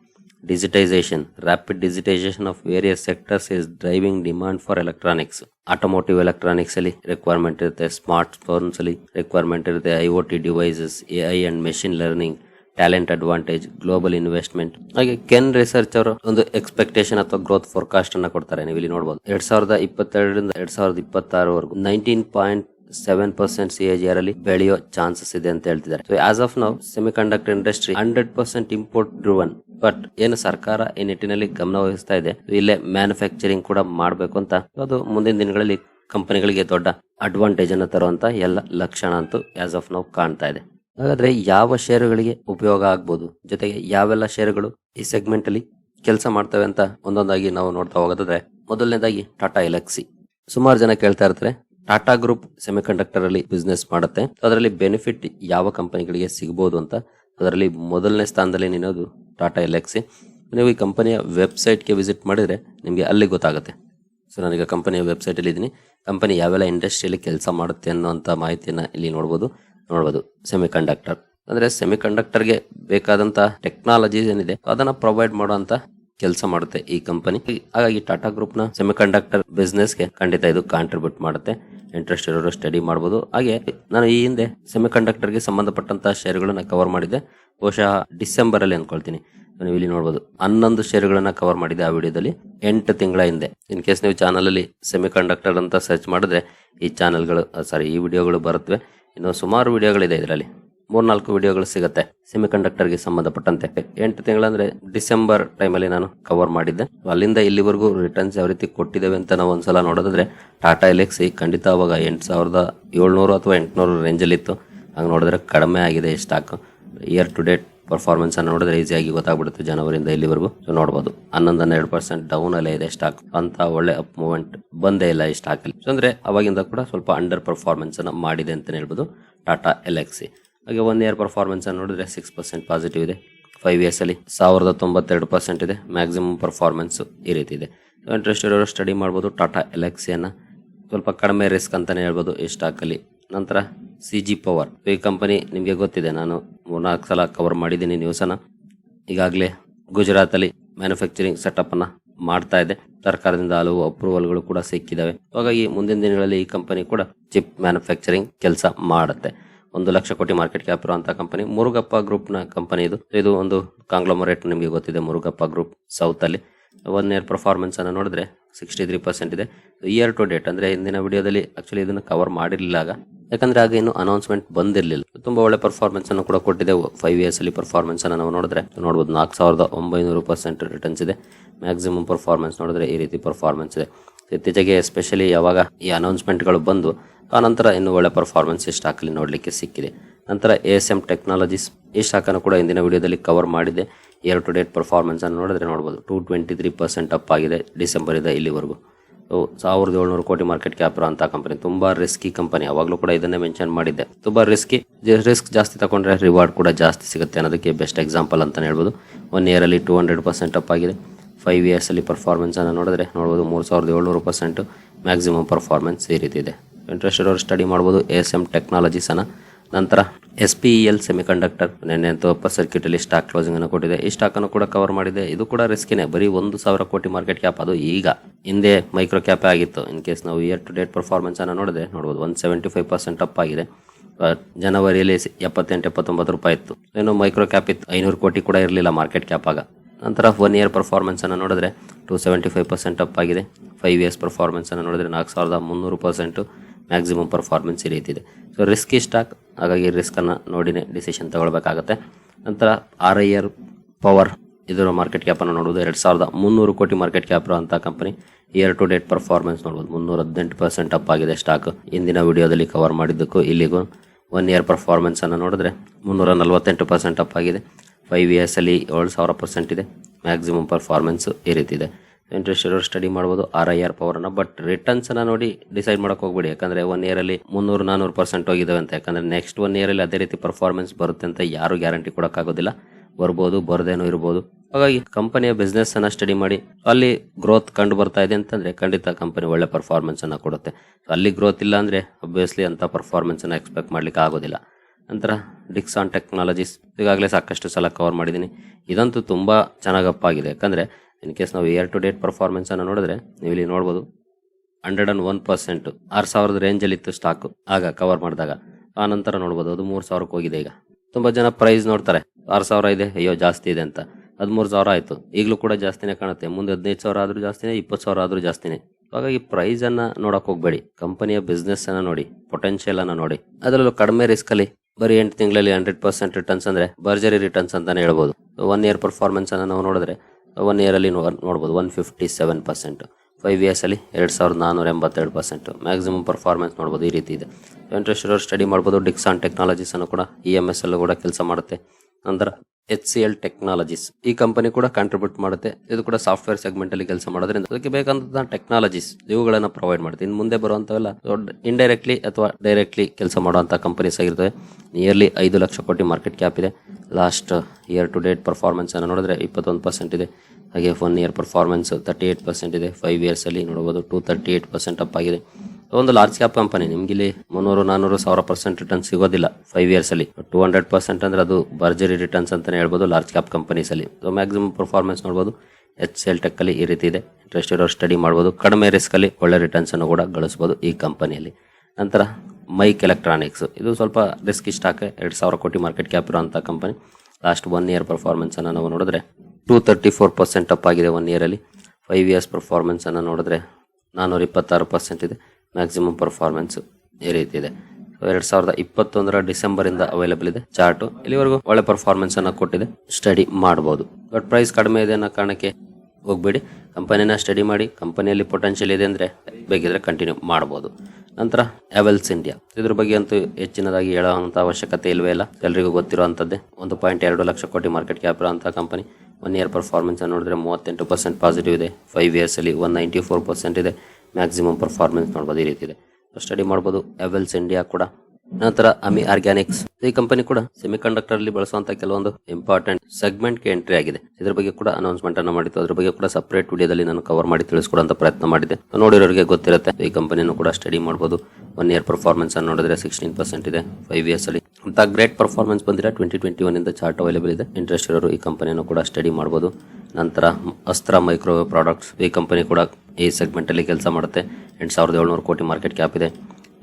digitisation rapid digitisation of various sectors is driving demand for electronics automotive electronics ಅಲ್ಲಿ ರಿಕ್ವೈರ್ಮೆಂಟ್ ಇರುತ್ತೆ ಸ್ಮಾರ್ಟ್ ಫೋನ್ಸ್ ಅಲ್ಲಿ ರಿಕ್ವೈರ್ಮೆಂಟ್ ಇರುತ್ತೆ I O T devices A I and machine learning talent advantage global investment ಹಾಗೆ Ken research ಅವರು ಒಂದು expectation ಅಥವಾ growth forecast ಅನ್ನ ಕೊಡ್ತಾರೆ ನೀವು ಇಲ್ಲಿ ನೋಡಬಹುದು ಎರಡ್ ಸಾವಿರದ ಇಪ್ಪತ್ತೆರಡರಿಂದ ಎರಡ್ ಸಾವಿರದ ಇಪ್ಪತ್ತಾರವರೆಗೂ nineteen point seven percent C ಅಲ್ಲಿ ಬೆಳೆಯೋ ಚಾನ್ಸಸ್ ಇದೆ ಅಂತ ಹೇಳ್ತಿದ್ದಾರೆ. So as of now semiconductor industry hundred percent import driven but ಏನು ಸರ್ಕಾರ ಈ ನಿಟ್ಟಿನಲ್ಲಿ ಗಮನ ವಹಿಸ್ತಾ ಇದೆ, ಇಲ್ಲೇ ಮ್ಯಾನುಫ್ಯಾಕ್ಚರಿಂಗ್ ಕೂಡ ಮಾಡಬೇಕು ಅಂತ. ಅದು ಮುಂದಿನ ದಿನಗಳಲ್ಲಿ ಕಂಪನಿಗಳಿಗೆ ದೊಡ್ಡ ಅಡ್ವಾಂಟೇಜ್ ಅನ್ನು ತರುವಂತ ಎಲ್ಲ ಲಕ್ಷಣ ಅಂತೂ ಆಸ್ ಆಫ್ ನೌ ಕಾಣ್ತಾ ಇದೆ. ಹಾಗಾದ್ರೆ ಯಾವ ಷೇರುಗಳಿಗೆ ಉಪಯೋಗ ಆಗ್ಬೋದು? ಜೊತೆಗೆ ಯಾವೆಲ್ಲ ಷೇರುಗಳು ಈ ಸೆಗ್ಮೆಂಟ್ ಅಲ್ಲಿ ಕೆಲಸ ಮಾಡ್ತವೆ ಅಂತ ಒಂದೊಂದಾಗಿ ನಾವು ನೋಡ್ತಾ ಹೋಗೋದಾದ್ರೆ, ಮೊದಲನೇದಾಗಿ ಟಾಟಾ ಎಲೆಕ್ಸಿ ಸುಮಾರು ಜನ ಕೇಳ್ತಾ ಇರ್ತಾರೆ ಟಾಟಾ ಗ್ರೂಪ್ ಸೆಮಿಕಂಡಕ್ಟರ್ ಅಲ್ಲಿ ಬಿಸ್ನೆಸ್ ಮಾಡುತ್ತೆ. ಅದರಲ್ಲಿ ಬೆನಿಫಿಟ್ ಯಾವ ಕಂಪನಿಗಳಿಗೆ ಸಿಗಬಹುದು ಅಂತ ಅದರಲ್ಲಿ ಮೊದಲನೇ ಸ್ಥಾನದಲ್ಲಿ ನಿನ್ನೋದು ಟಾಟಾ ಎಲೆಕ್ಸಿ ನೀವು ಈ ಕಂಪನಿಯ ವೆಬ್ಸೈಟ್ಗೆ ವಿಸಿಟ್ ಮಾಡಿದ್ರೆ ನಿಮಗೆ ಅಲ್ಲಿ ಗೊತ್ತಾಗುತ್ತೆ. ಸೊ ನಾನೀಗ ಕಂಪನಿಯ ವೆಬ್ಸೈಟಲ್ಲಿ ಇದ್ದೀನಿ. ಕಂಪನಿ ಯಾವೆಲ್ಲ ಇಂಡಸ್ಟ್ರಿಯಲ್ಲಿ ಕೆಲಸ ಮಾಡುತ್ತೆ ಅನ್ನುವಂಥ ಮಾಹಿತಿಯನ್ನು ಇಲ್ಲಿ ನೋಡ್ಬೋದು. ನೋಡ್ಬೋದು ಸೆಮಿ ಕಂಡಕ್ಟರ್ ಅಂದ್ರೆ ಸೆಮಿ ಕಂಡಕ್ಟರ್ಗೆ ಬೇಕಾದಂತ ಟೆಕ್ನಾಲಜಿ ಏನಿದೆ, ಅದನ್ನ ಪ್ರೊವೈಡ್ ಮಾಡುವಂತ ಕೆಲಸ ಮಾಡುತ್ತೆ ಈ ಕಂಪನಿ ಹಾಗಾಗಿ ಟಾಟಾ ಗ್ರೂಪ್ನ ಸೆಮಿಕಂಡಕ್ಟರ್ ಬಿಸ್ನೆಸ್ಗೆ ಖಂಡಿತ ಇದು ಕಾಂಟ್ರಿಬ್ಯೂಟ್ ಮಾಡುತ್ತೆ. ಇಂಟ್ರೆಸ್ಟ್ ಇರೋರು ಸ್ಟಡಿ ಮಾಡಬಹುದು ಹಾಗೆ ನಾನು ಈ ಹಿಂದೆ ಸೆಮಿ ಕಂಡಕ್ಟರ್ಗೆ ಸಂಬಂಧಪಟ್ಟಂತ ಶೇರ್ಗಳನ್ನ ಕವರ್ ಮಾಡಿದೆ ಬಹುಶಃ ಡಿಸೆಂಬರ್ ಅಲ್ಲಿ ಅನ್ಕೊಳ್ತೀನಿ ನೀವು ಇಲ್ಲಿ ನೋಡಬಹುದು ಹನ್ನೊಂದು ಶೇರುಗಳನ್ನ ಕವರ್ ಮಾಡಿದೆ ಆ ವಿಡಿಯೋದಲ್ಲಿ. ಎಂಟು ತಿಂಗಳ ಹಿಂದೆ. ಇನ್ ಕೇಸ್ ನೀವು ಚಾನಲ್ ಅಲ್ಲಿ ಸೆಮಿಕಂಡಕ್ಟರ್ ಅಂತ ಸರ್ಚ್ ಮಾಡಿದ್ರೆ ಈ ಚಾನೆಲ್ಗಳು ಸಾರಿ ಈ ವಿಡಿಯೋಗಳು ಬರುತ್ತವೆ ಇನ್ನು ಸುಮಾರು ವಿಡಿಯೋಗಳಿದೆ ಇದರಲ್ಲಿ. ಮೂರ್ನಾಲ್ಕು ವಿಡಿಯೋಗಳು ಸಿಗುತ್ತೆ. ಸೆಮಿ ಕಂಡಕ್ಟರ್ಗೆ ಸಂಬಂಧಪಟ್ಟಂತೆ. ಎಂಟು ತಿಂಗಳಂದ್ರೆ ಡಿಸೆಂಬರ್ ಟೈಮಲ್ಲಿ ನಾನು ಕವರ್ ಮಾಡಿದ್ದೆ. ಅಲ್ಲಿಂದ ಇಲ್ಲಿವರೆಗೂ ರಿಟರ್ನ್ಸ್ ಯಾವ ರೀತಿ ಕೊಟ್ಟಿದ್ದೇವೆ ಅಂತ ನಾವು ಒಂದ್ಸಲ ನೋಡೋದಾದ್ರೆ ಟಾಟಾ ಎಲೆಕ್ಸಿ ಖಂಡಿತ ಅವಾಗ ಎಂಟು ಸಾವಿರದ ಏಳ್ನೂರು ಅಥವಾ ಎಂಟುನೂರು ರೇಂಜಲ್ಲಿ ಇತ್ತು ಹಂಗೆ ನೋಡಿದ್ರೆ ಕಡಿಮೆ ಆಗಿದೆ stock year to date performance ಅನ್ನು ನೋಡಿದ್ರೆ ಈಸಿಯಾಗಿ ಗೊತ್ತಾಗ್ಬಿಡುತ್ತೆ ಜನವರಿಯಿಂದ ಇಲ್ಲಿವರೆಗೂ. ನೋಡಬಹುದು ಹನ್ನೊಂದು ಹನ್ನೆರಡು ಪರ್ಸೆಂಟ್ ಡೌನ್ ಅಲ್ಲೇ ಇದೆ ಸ್ಟಾಕ್ ಅಂತ ಒಳ್ಳೆ ಅಪ್ ಮೂವ್ಮೆಂಟ್ ಬಂದೇ ಇಲ್ಲ ಈ ಸ್ಟಾಕ್ ಅಲ್ಲಿ. ಅಂದ್ರೆ ಅವಾಗಿಂದ ಕೂಡ ಸ್ವಲ್ಪ ಅಂಡರ್ ಪರ್ಫಾರ್ಮೆನ್ಸ್ ಅನ್ನ ಮಾಡಿದೆ ಅಂತ ಹೇಳ್ಬೋದು ಟಾಟಾ ಎಲೆಕ್ಸಿ ಹಾಗೆ ಒನ್ ಇಯರ್ ಪರ್ಫಾರ್ಮೆನ್ಸ್ ನೋಡಿದ್ರೆ ಸಿಕ್ಸ್ ಪರ್ಸೆಂಟ್ ಪಾಸಿಟಿವ್ ಇದೆ. ಫೈವ್ ಇಯರ್ಸ್ ಅಲ್ಲಿ ಸಾವಿರದ ತೊಂಬತ್ತೆರಡು ಪರ್ಸೆಂಟ್ ಇದೆ. ಮ್ಯಾಕ್ಸಿಮಮ್ ಪರ್ಫಾರ್ಮೆನ್ಸ್ ಈ ರೀತಿ ಇದೆ. ಇಂಟ್ರೆಸ್ಟ್ ಇರೋರು ಸ್ಟಡಿ ಮಾಡ್ಬೋದು. ಟಾಟಾ ಎಲೆಕ್ಸಿಯನ್ನ ಸ್ವಲ್ಪ ಕಡಿಮೆ ರಿಸ್ಕ್ ಅಂತಲೇ ಹೇಳ್ಬೋದು. ಈ ಸ್ಟಾಕ್ ಅಲ್ಲಿ. ನಂತರ ಸಿ ಜಿ ಪವರ್ ಈ ಕಂಪನಿ ನಿಮಗೆ ಗೊತ್ತಿದೆ. ನಾನು ಮೂರ್ನಾಲ್ಕು ಸಲ ಕವರ್ ಮಾಡಿದ್ದೀನಿ ನ್ಯೂಸ್ ಅನ್ನ. ಈಗಾಗಲೇ ಗುಜರಾತ್ ಅಲ್ಲಿ ಮ್ಯಾನುಫ್ಯಾಕ್ಚರಿಂಗ್ ಸೆಟಪ್ ಅನ್ನ ಮಾಡ್ತಾ ಇದೆ. ಸರ್ಕಾರದಿಂದ ಹಲವು ಅಪ್ರೂವಲ್ಗಳು ಕೂಡ ಸಿಕ್ಕಿದಾವೆ. ಹಾಗಾಗಿ ಮುಂದಿನ ದಿನಗಳಲ್ಲಿ ಈ ಕಂಪನಿ ಕೂಡ ಚಿಪ್ ಮ್ಯಾನುಫ್ಯಾಕ್ಚರಿಂಗ್ ಕೆಲಸ ಮಾಡುತ್ತೆ. ಒಂದು ಲಕ್ಷ ಕೋಟಿ ಮಾರ್ಕೆಟ್ ಕ್ಯಾಪ್ ಇರುವಂತ ಕಂಪನಿ ಮುರುಗಪ್ಪ ಗ್ರೂಪ್ನ ಕಂಪನಿ ಇದು. ಇದು ಒಂದು ಕಾಂಗ್ಲೋಮರೇಟ್ ನಿಮಗೆ ಗೊತ್ತಿದೆ, ಮುರುಗಪ್ಪ ಗ್ರೂಪ್ ಸೌತ್ ಅಲ್ಲಿ. ಒನ್ ಇಯರ್ ಪರ್ಫಾರ್ಮೆನ್ಸ್ ಅನ್ನು ನೋಡಿದ್ರೆ ಸಿಕ್ಸ್ಟಿ ತ್ರೀ ಪರ್ಸೆಂಟ್ ಇದೆ. ಇಯರ್ ಟು ಡೇಟ್ ಅಂದ್ರೆ ಇಂದಿನ ವಿಡಿಯೋದಲ್ಲಿ ಆಕ್ಚುಲಿ ಇದನ್ನು ಕವರ್ ಮಾಡಿರಲಿಲ್ಲ ಆಗ. ಯಾಕಂದ್ರೆ ಆಗ ಇನ್ನು ಅನೌನ್ಸ್ಮೆಂಟ್ ಬಂದಿರಲಿಲ್ಲ. ತುಂಬಾ ಒಳ್ಳೆ ಪರ್ಫಾರ್ಮೆನ್ಸ್ ಅನ್ನು ಕೂಡ ಕೊಟ್ಟಿದೆ. ಫೈವ್ ಇಯರ್ಸ್ ಅಲ್ಲಿ ಪರ್ಫಾರ್ಮೆನ್ಸ್ ಅನ್ನು ನಾವು ನೋಡಿದ್ರೆ ನೋಡಬಹುದು ನಾಲ್ಕು ಸಾವಿರದ ಒಂಬೈನೂರು ಪರ್ಸೆಂಟ್ ರಿಟರ್ನ್ಸ್ ಇದೆ. ಮ್ಯಾಕ್ಸಿಮಮ್ ಪರ್ಫಾರ್ಮೆನ್ಸ್ ನೋಡಿದ್ರೆ ಈ ರೀತಿ ಪರ್ಫಾರ್ಮೆನ್ಸ್ ಇದೆ. ಇತ್ತೀಚೆಗೆ ಎಸ್ಪೆಷಲಿ ಯಾವಾಗ ಈ ಅನೌನ್ಸ್ಮೆಂಟ್ಗಳು ಬಂದು ಆ ನಂತರ ಇನ್ನು ಒಳ್ಳೆ ಪರ್ಫಾರ್ಮೆನ್ಸ್ ಈ ಸ್ಟಾಕಲ್ಲಿ ನೋಡಲಿಕ್ಕೆ ಸಿಕ್ಕಿದೆ. ನಂತರ ಎ ಎಸ್ ಎಂ ಟೆಕ್ನಾಲಜೀಸ್ ಈ ಸ್ಟಾಕನ್ನು ಕೂಡ ಇಂದಿನ ವಿಡಿಯೋದಲ್ಲಿ ಕವರ್ ಮಾಡಿದೆ. ಇಯರ್ ಟು ಡೇಟ್ ಪರ್ಫಾರ್ಮೆನ್ಸನ್ನು ನೋಡಿದ್ರೆ ನೋಡ್ಬೋದು. Two twenty three percent up ಆಗಿದೆ ಡಿಸೆಂಬರ್ ಇಂದ ಇಲ್ಲಿವರೆಗೂ. ಸಾವಿರದ ಏಳ್ನೂರು ಕೋಟಿ ಮಾರ್ಕೆಟ್ ಕ್ಯಾಪ್ ಅಂತ ಕಂಪನಿ ತುಂಬ ರಿಸ್ಕಿ ಕಂಪನಿ ಅವಾಗಲೂ ಕೂಡ ಇದನ್ನೇ ಮೆನ್ಷನ್ ಮಾಡಿದ್ದೆ. ತುಂಬ ರಿಸ್ಕಿ ರಿಸ್ಕ್ ಜಾಸ್ತಿ ತಗೊಂಡ್ರೆ ರಿವಾರ್ಡ್ ಕೂಡ ಜಾಸ್ತಿ ಸಿಗುತ್ತೆ ಅನ್ನೋದಕ್ಕೆ ಬೆಸ್ಟ್ ಎಕ್ಸಾಂಪಲ್ ಅಂತಲೇ ಹೇಳ್ಬೋದು. ಒನ್ ಇಯರಲ್ಲಿ ಟೂ ಹಂಡ್ರೆಡ್ ಪರ್ಸೆಂಟ್ ಅಪ್ ಆಗಿದೆ. ಫೈವ್ ಇಯರ್ಸಲ್ಲಿ ಪರ್ಫಾರ್ಮೆನ್ಸನ್ನು ನೋಡಿದ್ರೆ ನೋಡ್ಬೋದು ಮೂರು ಸಾವಿರದ ಏಳ್ನೂರು ಪರ್ಸೆಂಟ್ ಮ್ಯಾಕ್ಸಿಮಮ್ ಪರ್ಫಾರ್ಮೆನ್ಸ್ ಈ ರೀತಿ ಇದೆ. ಇಂಟ್ರೆಸ್ಟ್ ಇರೋರು ಸ್ಟಡಿ ಮಾಡ್ಬೋದು. ಎ ಎಸ್ ಎಂ ಟೆಕ್ನಾಲಜೀಸ್ ಅನ್ನ. ನಂತರ S P L semiconductor ನಿನ್ನೆ ಅಪ್ಪರ್ ಸರ್ಕ್ಯೂಟ್ ಅಲ್ಲಿ ಸ್ಟಾಕ್ ಕ್ಲೋಸಿಂಗ್ ಅನ್ನು ಕೊಟ್ಟಿದೆ. ಈ ಸ್ಟಾಕ್ ಅನ್ನು ಕೂಡ ಕವರ್ ಮಾಡಿದೆ. ಇದು ಕೂಡ ರಿಸ್ಕಿನೇ ಬರೀ ಒಂದು ಸಾವಿರ ಕೋಟಿ ಮಾರ್ಕೆಟ್ ಕ್ಯಾಪ್ ಅದು ಈಗ. ಹಿಂದೆ ಮೈಕ್ರೋ ಕ್ಯಾಪ್ ಆಗಿತ್ತು. ಇನ್ ಕೇಸ್ ನಾವು ಇಯರ್ ಟು ಡೇಟ್ ಪರ್ಫಾರ್ಮೆನ್ಸ್ ಅನ್ನು ನೋಡಿದೆ ನೋಡಬಹುದು one seventy five percent up ಆಗಿದೆ. ಜನವರಿಯಲ್ಲಿ ಎಪ್ಪತ್ತೆಂಟು ಎಪ್ಪತ್ತೊಂಬತ್ತು ರೂಪಾಯಿ ಇತ್ತು. ಏನು ಮೈಕ್ರೋ ಕ್ಯಾಪ್ ಇತ್ತು. ಐನೂರು ಕೋಟಿ ಕೂಡ ಇರಲಿಲ್ಲ ಮಾರ್ಕೆಟ್ ಕ್ಯಾಪ್ ಆಗ. ನಂತರ ಒನ್ ಇಯರ್ ಪರ್ಫಾರ್ಮೆನ್ಸ್ ಅನ್ನು ನೋಡಿದ್ರೆ two seventy five percent up ಆಗಿದೆ. ಫೈವ್ ಇಯರ್ಸ್ ಪರ್ಫಾರ್ಮೆನ್ಸ್ ಅನ್ನು ನೋಡಿದ್ರೆ ನಾಲ್ಕು ಸಾವಿರದ ಮುನ್ನೂರು ಪರ್ಸೆಂಟು ಮ್ಯಾಕ್ಸಿಮಮ್ ಪರ್ಫಾರ್ಮೆನ್ಸ್ ಈ ರೀತಿ ಇದೆ ಸೊ ರಿಸ್ಕಿ ಸ್ಟಾಕ್ ಹಾಗಾಗಿ ರಿಸ್ಕನ್ನು ನೋಡಿನೇ ಡಿಸಿಷನ್ ತಗೊಳ್ಬೇಕಾಗತ್ತೆ. ನಂತರ ಆರ್ ಐ ಆರ್ ಪವರ್ ಇದರ ಮಾರ್ಕೆಟ್ ಕ್ಯಾಪನ್ನು ನೋಡುವುದು. ಎರಡು ಸಾವಿರದ ಮುನ್ನೂರು ಕೋಟಿ ಮಾರ್ಕೆಟ್ ಕ್ಯಾಪ್ ಇರುವಂಥ company year to date performance ನೋಡ್ಬೋದು. ಮುನ್ನೂರ ಹದಿನೆಂಟು ಪರ್ಸೆಂಟ್ ಅಪ್ ಆಗಿದೆ ಸ್ಟಾಕ್ ಇಂದಿನ ವಿಡಿಯೋದಲ್ಲಿ ಕವರ್ ಮಾಡಿದ್ದಕ್ಕೂ ಇಲ್ಲಿಗೂ ಒನ್ ಇಯರ್ ಪರ್ಫಾರ್ಮೆನ್ಸನ್ನು ನೋಡಿದ್ರೆ ಮುನ್ನೂರ ನಲವತ್ತೆಂಟು ಪರ್ಸೆಂಟ್ ಅಪ್ ಆಗಿದೆ. ಫೈವ್ ಇಯರ್ಸಲ್ಲಿ ಏಳು ಸಾವಿರ ಪರ್ಸೆಂಟ್ ಇದೆ. ಮ್ಯಾಕ್ಸಿಮಮ್ ಪರ್ಫಾರ್ಮೆನ್ಸ್ ಈ ರೀತಿ ಇದೆ ಇಂಟ್ರೆಸ್ಟ್ ಇರೋರು ಸ್ಟಡಿ ಮಾಡ್ಬೋದು ಆರ್ ಐ ಆರ್ ಪವರ್ ಅನ್ನ. ಬಟ್ ರಿಟರ್ನ್ಸ್ ಅನ್ನ ನೋಡಿ ಡಿಸೈಡ್ ಮಾಡೋಕೆ ಹೋಗ್ಬೇಡಿ. ಯಾಕಂದ್ರೆ ಒನ್ ಇಯರ್ ಅಲ್ಲಿ ಮುನ್ನೂರು, ನಾನೂರು ಪರ್ಸೆಂಟ್ ಹೋಗಿದಾವೆ ಅಂತ. ಯಾಕಂದ್ರೆ ನೆಕ್ಸ್ಟ್ ಒನ್ ಇಯರ್ ಅಲ್ಲಿ ಅದೇ ರೀತಿ ಪರ್ಫಾರ್ಮೆನ್ಸ್ ಬರುತ್ತೆ ಅಂತ ಯಾರು ಗ್ಯಾರಂಟಿ ಕೊಡೋಕ್ಕಾಗೋದಿಲ್ಲ ಬರ್ಬೋದು, ಬರದೇನೂ ಇರ್ಬೋದು. ಹಾಗಾಗಿ ಕಂಪನಿಯ ಬಿಸ್ನೆಸ್ ಅನ್ನ ಸ್ಟಡಿ ಮಾಡಿ, ಅಲ್ಲಿ ಗ್ರೋತ್ ಕಂಡು ಬರ್ತಾ ಇದೆ ಅಂತಂದ್ರೆ ಖಂಡಿತ ಕಂಪನಿ ಒಳ್ಳೆ ಪರ್ಫಾರ್ಮೆನ್ಸ್ ಅನ್ನ ಕೊಡುತ್ತೆ. ಅಲ್ಲಿ ಗ್ರೋತ್ ಇಲ್ಲ ಅಂದ್ರೆ ಅಬ್ವಿಯಸ್ಲಿ ಅಂತ ಪರ್ಫಾರ್ಮೆನ್ಸ್ ಅನ್ನ ಎಕ್ಸ್ಪೆಕ್ಟ್ ಮಾಡ್ಲಿಕ್ಕೆ ಆಗೋದಿಲ್ಲ. ನಂತರ ಡಿಕ್ಸಾನ್ ಟೆಕ್ನಾಲಜೀಸ್ ಈಗಾಗಲೇ ಸಾಕಷ್ಟು ಸಲ ಕವರ್ ಮಾಡಿದ್ದೀನಿ. ಇದಂತೂ ತುಂಬಾ ಚೆನ್ನಾಗಿ ಅಪ್ ಆಗಿದೆ ಯಾಕಂದ್ರೆ ಇನ್ ಕೇಸ್ ನಾವು ಇಯರ್ ಟು ಡೇಟ್ ಪರ್ಫಾರ್ಮೆನ್ಸ್ ಅನ್ನು ನೋಡಿದ್ರೆ ನೀವು ಇಲ್ಲಿ ನೋಡ್ಬೋದು. ಹಂಡ್ರೆಡ್ ಅಂಡ್ ಒನ್ ಪರ್ಸೆಂಟ್ ಆರು ಸಾವಿರದ ರೇಂಜಲ್ಲಿ ಇತ್ತು ಸ್ಟಾಕ್ ಆಗ ಕವರ್ ಮಾಡಿದಾಗ. ಆ ನಂತರ ನೋಡ್ಬೋದು, ಅದು ಮೂರು ಸಾವಿರಕ್ಕೆ ಹೋಗಿದೆ ಈಗ. ತುಂಬಾ ಜನ ಪ್ರೈಸ್ ನೋಡ್ತಾರೆ, ಆರು ಸಾವಿರ ಇದೆ, ಅಯ್ಯೋ ಜಾಸ್ತಿ ಇದೆ ಅಂತ. ಹದಿಮೂರು ಸಾವಿರ ಆಯ್ತು, ಈಗಲೂ ಕೂಡ ಜಾಸ್ತಿನೇ ಕಾಣುತ್ತೆ. ಮುಂದೆ ಹದಿನೈದು ಸಾವಿರ ಆದ್ರೂ ಜಾಸ್ತಿನೇ, ಇಪ್ಪತ್ತು ಸಾವಿರ ಆದ್ರೂ ಜಾಸ್ತಿನೇ. ಹಾಗಾಗಿ ಪ್ರೈಸ್ ಅನ್ನ ನೋಡಕ್ ಹೋಗ್ಬೇಡಿ. ಕಂಪನಿಯ ಬಿಸ್ನೆಸ್ ಅನ್ನ ನೋಡಿ ಪೊಟೆನ್ಶಿಯಲ್ ಅನ್ನ ನೋಡಿ. ಅದರಲ್ಲೂ ಕಡಿಮೆ ರಿಸ್ಕ್ ಅಲ್ಲಿ, ಬರೀ ಎಂಟು ತಿಂಗಳಲ್ಲಿ ಹಂಡ್ರೆಡ್ ಪರ್ಸೆಂಟ್ ರಿಟರ್ನ್ಸ್ ಅಂದ್ರೆ ಭರ್ಜರಿ ರಿಟರ್ನ್ಸ್ ಅಂತಾನೆ ಹೇಳ್ಬೋದು. ಒನ್ ಇಯರ್ ಪರ್ಫಾರ್ಮೆನ್ಸ್ ಅನ್ನ ನಾವು ನೋಡಿದ್ರೆ ಒನ್ ಇಯರಲ್ಲಿ ನೋಡ್ಬೋದು one fifty seven percent five ಇಯರ್ಸಲ್ಲಿ ಎರಡ್ ಸಾವಿರದ ನಾನೂರ ಎಂಬತ್ತೆರಡು ಪರ್ಸೆಂಟ್ ಮ್ಯಾಕ್ಸಿಮಮ್ ಪರ್ಫಾರ್ಮೆನ್ಸ್ ನೋಡ್ಬೋದು ಈ ರೀತಿ ಇದೆ. ಇಂಟ್ರೆಸ್ಟ್ ಇರೋರು ಸ್ಟಡಿ ಮಾಡ್ಬೋದು ಡಿಕ್ಸಾನ್ ಟೆಕ್ನಾಲಜೀಸನ್ನು ಕೂಡ ಇ ಎಂ ಎಸ್ ಅಲ್ಲೂ ಕೂಡ ಕೆಲಸ ಮಾಡುತ್ತೆ. ನಂತರ ಎಚ್ ಸಿ ಎಲ್ ಟೆಕ್ನಾಲಜೀಸ್ ಈ ಕಂಪನಿ ಕೂಡ ಕಾಂಟ್ರಿಬ್ಯೂಟ್ ಮಾಡುತ್ತೆ. ಇದು ಕೂಡ ಸಾಫ್ಟ್ವೇರ್ ಸೆಗ್ಮೆಂಟ್ ಅಲ್ಲಿ ಕೆಲಸ ಮಾಡೋದ್ರಿಂದ ಅದಕ್ಕೆ ಬೇಕಾದಂತಹ ಟೆಕ್ನಾಲಜೀಸ್ ಇವುಗಳನ್ನ ಪ್ರೊವೈಡ್ ಮಾಡುತ್ತೆ. ಇನ್ನು ಮುಂದೆ ಬರುವಂತವೆಲ್ಲ ಇಂಡೈರೆಕ್ಟ್ಲಿ ಅಥವಾ ಡೈರೆಕ್ಟ್ಲಿ ಕೆಲಸ ಮಾಡುವಂತಹ ಕಂಪನೀಸ್ ಆಗಿರ್ತವೆ. ನಿಯರ್ಲಿ ಐದು ಲಕ್ಷ ಕೋಟಿ ಮಾರ್ಕೆಟ್ ಕ್ಯಾಪ್ ಇದೆ. Last year to date performance ಅನ್ನು ನೋಡಿದ್ರೆ ಇಪ್ಪತ್ತೊಂದು ಪರ್ಸೆಂಟ್ ಇದೆ. ಹಾಗೆ one year performance thirty eight percent ಇದೆ. ಫೈವ್ ಇಯರ್ಸ್ ಅಲ್ಲಿ ನೋಡಬಹುದು two thirty eight percent up ಆಗಿದೆ. ಒಂದು ಲಾರ್ಜ್ ಕ್ಯಾಪ್ ಕಂಪನಿ ನಿಮ್ಗೆ ಇಲ್ಲಿ ಮುನ್ನೂರು, ನಾನೂರು, ಸಾವಿರ ಪರ್ಸೆಂಟ್ ರಿಟರ್ನ್ ಸಿಗೋದಿಲ್ಲ ಫೈವ್ ಇಯರ್ಸ್ ಅಲ್ಲಿ. ಟೂ ಹಂಡ್ರೆಡ್ ಪರ್ಸೆಂಟ್ ಅಂದ್ರೆ ಅದು ಭರ್ಜರಿ ರಿಟರ್ನ್ಸ್ ಅಂತಾನೆ ಹೇಳ್ಬೋದು ಲಾರ್ಜ್ ಕ್ಯಾಪ್ ಕಂಪನೀಸ್ ಅಲ್ಲಿ. ಸೊ ಮ್ಯಾಕ್ಸಿಮಮ್ ಪರ್ಫಾರ್ಮೆನ್ಸ್ ನೋಡ್ಬೋದು. ಎಚ್ ಎಲ್ ಟೆಕ್ ಅಲ್ಲಿ ಈ ರೀತಿ ಇದೆ. ಇಂಟ್ರೆಸ್ಟ್ ಇರೋರು ಸ್ಟಡಿ ಮಾಡ್ಬೋದು. ಕಡಿಮೆ ರಿಸ್ಕ್ ಅಲ್ಲಿ ಒಳ್ಳೆ ರಿಟರ್ನ್ಸ್ ಅನ್ನು ಕೂಡ ಗಳಿಸಬಹುದು ಈ ಕಂಪನಿಯಲ್ಲಿ ನಂತರ ಮೈಕ್ ಎಲೆಕ್ಟ್ರಾನಿಕ್ಸ್ ಇದು ಸ್ವಲ್ಪ ರಿಸ್ಕ್ ಸ್ಟಾಕ್ ಎರಡು ಸಾವಿರ ಕೋಟಿ ಮಾರ್ಕೆಟ್ ಕ್ಯಾಪ್ ಇರುವಂತಹ company last one year performance ಅನ್ನು ನಾವು ನೋಡಿದ್ರೆ two thirty four percent up ಆಗಿದೆ ಒನ್ ಅಲ್ಲಿ. ಫೈವ್ ಇಯರ್ಸ್ ಪರ್ಫಾರ್ಮೆನ್ಸ್ ಅನ್ನು ನೋಡಿದ್ರೆ ನಾನ್ನೂರ ಇಪ್ಪತ್ತಾರು ಪರ್ಸೆಂಟ್ ಇದೆ. ಮ್ಯಾಕ್ಸಿಮಮ್ ಪರ್ಫಾರ್ಮೆನ್ಸ್ ಈ ರೀತಿ ಇದೆ. ಎರಡ್ ಸಾವಿರದ ಇಪ್ಪತ್ತೊಂದರ ಡಿಸೆಂಬರ್ ಇಂದ ಅವೈಲೇಬಲ್ ಇದೆ ಚಾರ್ಟ್. ಇಲ್ಲಿವರೆಗೂ ಒಳ್ಳೆ ಪರ್ಫಾರ್ಮೆನ್ಸ್ ಅನ್ನ ಕೊಟ್ಟಿದೆ. ಸ್ಟಡಿ ಮಾಡಬಹುದು ಬಟ್ ಪ್ರೈಸ್ ಕಡಿಮೆ ಇದೆ ಅನ್ನೋ ಕಾರಣಕ್ಕೆ ಹೋಗ್ಬೇಡಿ. ಕಂಪನಿನ ಸ್ಟಡಿ ಮಾಡಿ ಕಂಪನಿಯಲ್ಲಿ ಪೊಟೆನ್ಷಿಯಲ್ ಇದೆ ಅಂದ್ರೆ ಬೇಕಿದ್ರೆ ಕಂಟಿನ್ಯೂ ಮಾಡಬಹುದು ನಂತರ ಅವೆಲ್ಸ್ ಇಂಡಿಯಾ ಇದ್ರ ಬಗ್ಗೆ ಅಂತೂ ಹೆಚ್ಚಿನದಾಗಿ ಹೇಳುವಂತ ಅವಶ್ಯಕತೆ ಇಲ್ಲವೇ ಇಲ್ಲ. ಎಲ್ಲರಿಗೂ ಗೊತ್ತಿರುವಂತದ್ದೇ ಒಂದು ಪಾಯಿಂಟ್ ಎರಡು ಲಕ್ಷ ಕೋಟಿ ಮಾರ್ಕೆಟ್ ಕ್ಯಾಪ್ ಇರುವಂತಹ ಕಂಪನಿ ಒನ್ ಇಯರ್ ಪರ್ಫಾರ್ಮೆನ್ಸ್ ನೋಡಿದ್ರೆ ಮೂವತ್ತೆಂಟು ಪರ್ಸೆಂಟ್ ಪಾಸಿಟಿವ್ ಇದೆ. ಫೈವ್ ಇಯರ್ಸ್ ಅಲ್ಲಿ ಒನ್ ನೈಂಟಿ ಫೋರ್ ಪರ್ಸೆಂಟ್ ಇದೆ. ಮ್ಯಾಕ್ಸಿಮಮ್ ಪರ್ಫಾರ್ಮೆನ್ಸ್ ನೋಡ್ಬೋದು ಈ ರೀತಿ ಇದೆ. ಸ್ಟಡಿ ಮಾಡ್ಬೋದು. ಎವೆಲ್ಸ್ ಇಂಡಿಯಾ ಕೂಡ. ನಂತರ ಅಮಿ ಆರ್ಗ್ಯಾನಿಕ್ಸ್. ಈ ಕಂಪನಿ ಕೂಡ ಸೆಮಿ ಕಂಡಕ್ಟರ್ ಅಲ್ಲಿ ಬಳಸುವಂತ ಕೆಲವೊಂದು ಇಂಪಾರ್ಟೆಂಟ್ ಸೆಗ್ಮೆಂಟ್ಗೆ ಎಂಟ್ರಿ ಆಗಿದೆ. ಇದ್ರ ಬಗ್ಗೆ ಕೂಡ ಅನೌನ್ಸ್ಮೆಂಟ್ ಅನ್ನು ಮಾಡಿತ್ತು ಅದ್ರ ಬಗ್ಗೆ ಕೂಡ ಸಪರೇಟ್ ವಿಡಿಯೋದಲ್ಲಿ ನಾನು ಕವರ್ ಮಾಡಿ ತಿಳಿಸ್ಕೊಡುವಂತ ಪ್ರಯತ್ನ ಮಾಡಿದೆ ನೋಡಿರೋರಿಗೆ ಗೊತ್ತಿರುತ್ತೆ, ಈ ಕಂಪನಿನೂ ಕೂಡ ಸ್ಟಡಿ ಮಾಡಬಹುದು ಒನ್ ಇಯರ್ ಪರ್ಫಾರ್ಮೆನ್ಸ್ ಅನ್ನು ನೋಡಿದ್ರೆ ಸಿಕ್ಸ್ಟೀನ್ ಪರ್ಸೆಂಟ್ ಇದೆ ಫೈವ್ ಇಯರ್ಸ್ ಅಲ್ಲಿ. ಅಂತ ಗ್ರೇಟ್ ಪರ್ಫಾರ್ಮೆನ್ಸ್ ಬಂದಿರ ಟ್ವೆಂಟಿ ಟ್ವೆಂಟಿ ಒನ್ ಇಂದ ಚಾರ್ಟ್ ಅವೈಲೇಬಲ್ ಇದೆ. ಇಂಟ್ರೆಸ್ಟ್ ಇರೋರು ಈ ಕಂಪನಿಯನ್ನು ಕೂಡ ಸ್ಟಡಿ ಮಾಡಬಹುದು ನಂತರ ಅಸ್ತ್ರ ಮೈಕ್ರೋವೇವ್ ಪ್ರಾಡಕ್ಟ್ಸ್ ಈ ಕಂಪನಿ ಕೂಡ ಈ ಸೆಗ್ಮೆಂಟ್ ಅಲ್ಲಿ ಕೆಲಸ ಮಾಡುತ್ತೆ. ಎಂಟು ಸಾವಿರದ ಏಳ್ನೂರು ಕೋಟಿ ಮಾರ್ಕೆಟ್ ಕ್ಯಾಪ್ ಇದೆ.